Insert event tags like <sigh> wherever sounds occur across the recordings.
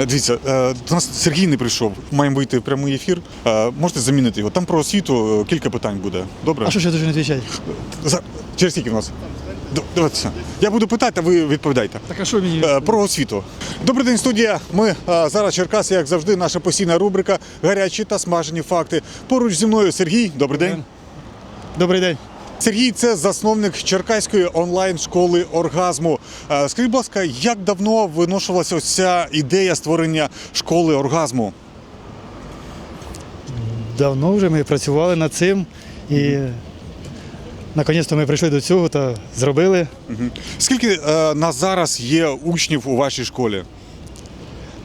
Е, Дивіться, е, до нас Сергій не прийшов. Маємо вийти в прямий ефір. Е, Можете замінити його. Там про освіту кілька питань буде. Добре? А що ще дуже не відповідати? За- Через скільки в нас? Дивіться. Я буду питати, а ви відповідайте. Так а що мені? Про освіту. Добрий день, студія. Ми зараз Черкаси, як завжди, наша постійна рубрика Гарячі та смажені факти. Поруч зі мною Сергій. Добрий день. Добрий день. Сергій це засновник Черкаської онлайн-школи оргазму. Е, Скажіть, будь ласка, як давно виношувалася ось ця ідея створення школи оргазму? Давно вже ми працювали над цим і наконець-то ми прийшли до цього та зробили. Скільки е, на зараз є учнів у вашій школі?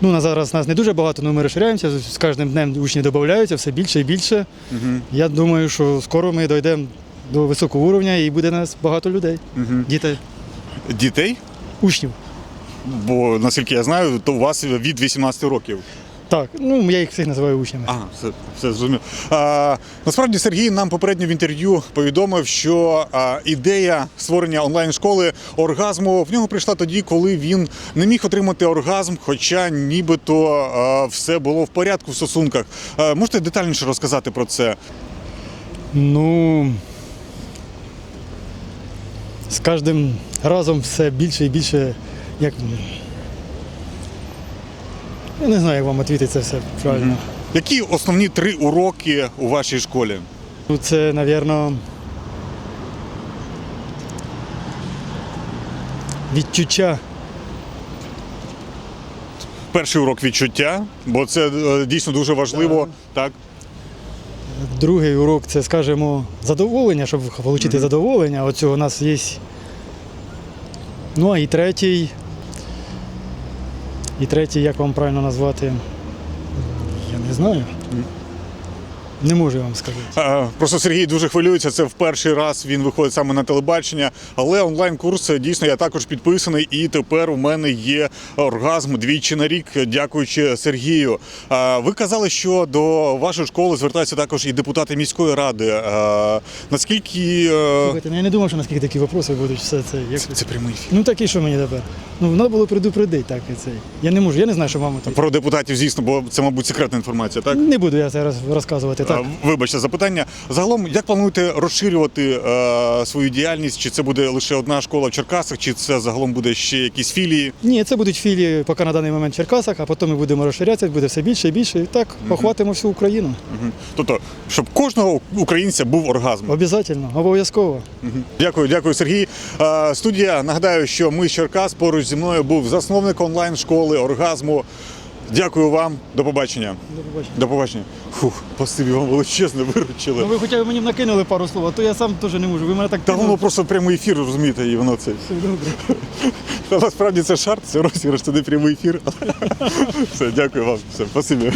Ну, на зараз нас не дуже багато, але ми розширяємося. З кожним днем учні додаються все більше і більше. Я думаю, що скоро ми дійдемо до високого уровня і буде нас багато людей. Дітей, Дітей? учнів. Бо наскільки я знаю, то у вас від 18 років. Так, ну я їх всіх називаю учнями. Ага, все, все зрозумів. А, насправді Сергій нам попередньо в інтерв'ю повідомив, що а, ідея створення онлайн-школи оргазму в нього прийшла тоді, коли він не міг отримати оргазм, хоча нібито а, все було в порядку в стосунках. А, можете детальніше розказати про це? Ну з кожним разом все більше і більше. Як... Я не знаю, як вам відповісти це все правильно. Які основні три уроки у вашій школі? Ну, це, мабуть, відчуття. Перший урок відчуття, бо це е, дійсно дуже важливо. Так. Другий урок це, скажімо, задоволення, щоб отримати задоволення. Оцього у нас є. Ну, а і третій. І третій, як вам правильно назвати? Я не знаю. Не можу вам сказати. Просто Сергій дуже хвилюється. Це в перший раз він виходить саме на телебачення. Але онлайн-курс е, дійсно я також підписаний, і тепер у мене є оргазм двічі на рік, дякуючи Сергію. Ви казали, що до вашої школи звертаються також і депутати міської ради. Наскільки е, Слухайте, ну я не думав, що наскільки такі вопроси будуть все це. Як... це, це прямий ефір? Ну такі, що мені тепер. Ну, треба було предупредити так і цей. Я не можу, я не знаю, що вам. Про депутатів, звісно, бо це, мабуть, секретна інформація, так? Не буду я це розказувати. Так. Е, Вибачте запитання. Загалом, як плануєте розширювати е, свою діяльність? Чи це буде лише одна школа в Черкасах, чи це загалом буде ще якісь філії? Ні, це будуть філії поки на даний момент в Черкасах, а потім ми будемо розширятися, буде все більше і більше. І так охватимо всю Україну. Мгм. Тобто, щоб кожного українця був оргазм. Обов'язково, обов'язково. Мгм. Дякую, дякую, Сергій. Е, Студія. Нагадаю, що ми з Черкас поруч зі мною був засновник онлайн-школи оргазму. Дякую вам. До побачення. До побачення. До побачення. Фух, спасибі вам величезне Ну виручили. ви хоча б мені накинули пару слов, а то я сам теж не можу. Ви мене так Та воно просто прямий ефір, розумієте, і воно це. Все добре. <laughs> Та насправді це шарт, це розіграш, це не прямий ефір. <laughs> Все, дякую вам. Все, спасибі.